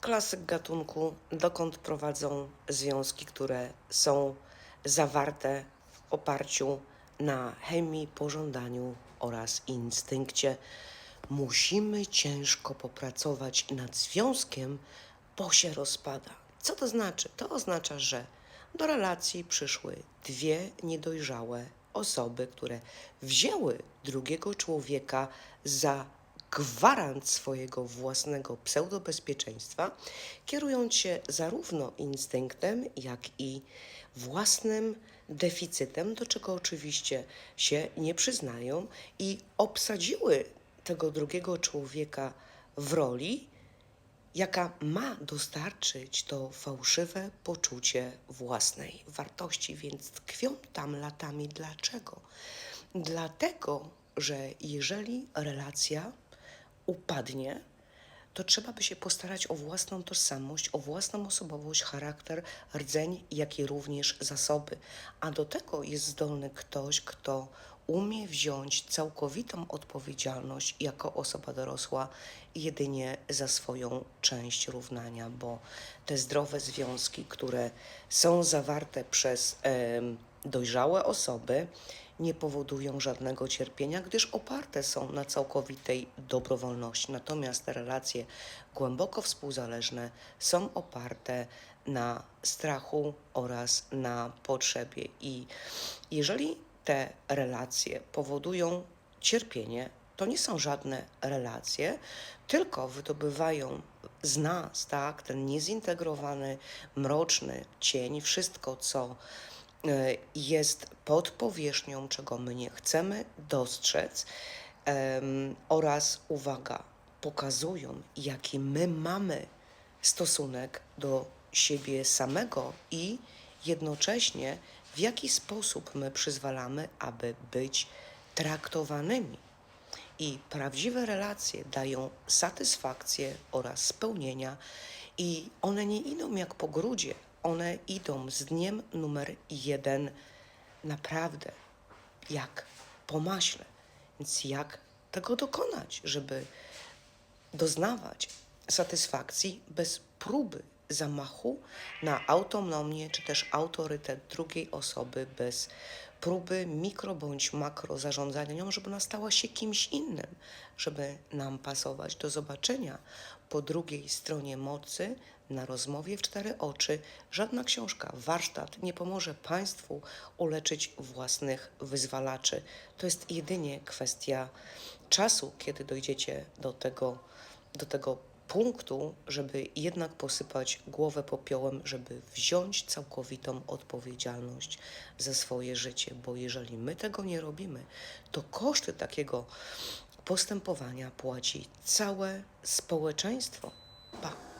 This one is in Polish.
klasyk gatunku, dokąd prowadzą związki, które są zawarte w oparciu na chemii, pożądaniu oraz instynkcie. Musimy ciężko popracować nad związkiem, bo się rozpada. Co to znaczy? To oznacza, że do relacji przyszły dwie niedojrzałe osoby, które wzięły drugiego człowieka za gwarant swojego własnego pseudobezpieczeństwa, kierując się zarówno instynktem, jak i własnym deficytem, do czego oczywiście się nie przyznają, i obsadziły tego drugiego człowieka w roli, jaka ma dostarczyć to fałszywe poczucie własnej wartości, więc tkwią tam latami. Dlaczego? Dlatego, że jeżeli relacja upadnie, to trzeba by się postarać o własną tożsamość, o własną osobowość, charakter, rdzeń, jak i również zasoby. A do tego jest zdolny ktoś, kto umie wziąć całkowitą odpowiedzialność jako osoba dorosła jedynie za swoją część równania, bo te zdrowe związki, które są zawarte przez em, dojrzałe osoby, nie powodują żadnego cierpienia, gdyż oparte są na całkowitej dobrowolności. Natomiast te relacje głęboko współzależne są oparte na strachu oraz na potrzebie. I jeżeli te relacje powodują cierpienie, to nie są żadne relacje, tylko wydobywają z nas, tak, ten niezintegrowany, mroczny cień, wszystko, co jest pod powierzchnią, czego my nie chcemy dostrzec, oraz uwaga, pokazują, jaki my mamy stosunek do siebie samego i jednocześnie w jaki sposób my przyzwalamy, aby być traktowanymi. I prawdziwe relacje dają satysfakcję oraz spełnienia, i one nie idą jak po grudzie, one idą z dniem numer jeden naprawdę jak po maśle. Więc jak tego dokonać, żeby doznawać satysfakcji bez próby zamachu na autonomię czy też autorytet drugiej osoby, bez próby mikro bądź makro zarządzania nią, żeby ona stała się kimś innym, żeby nam pasować. Do zobaczenia po drugiej stronie mocy na rozmowie w cztery oczy. Żadna książka, warsztat nie pomoże Państwu uleczyć własnych wyzwalaczy. To jest jedynie kwestia czasu, kiedy dojdziecie do tego, do tego punktu, żeby jednak posypać głowę popiołem, żeby wziąć całkowitą odpowiedzialność za swoje życie, bo jeżeli my tego nie robimy, to koszty takiego postępowania płaci całe społeczeństwo. Pa.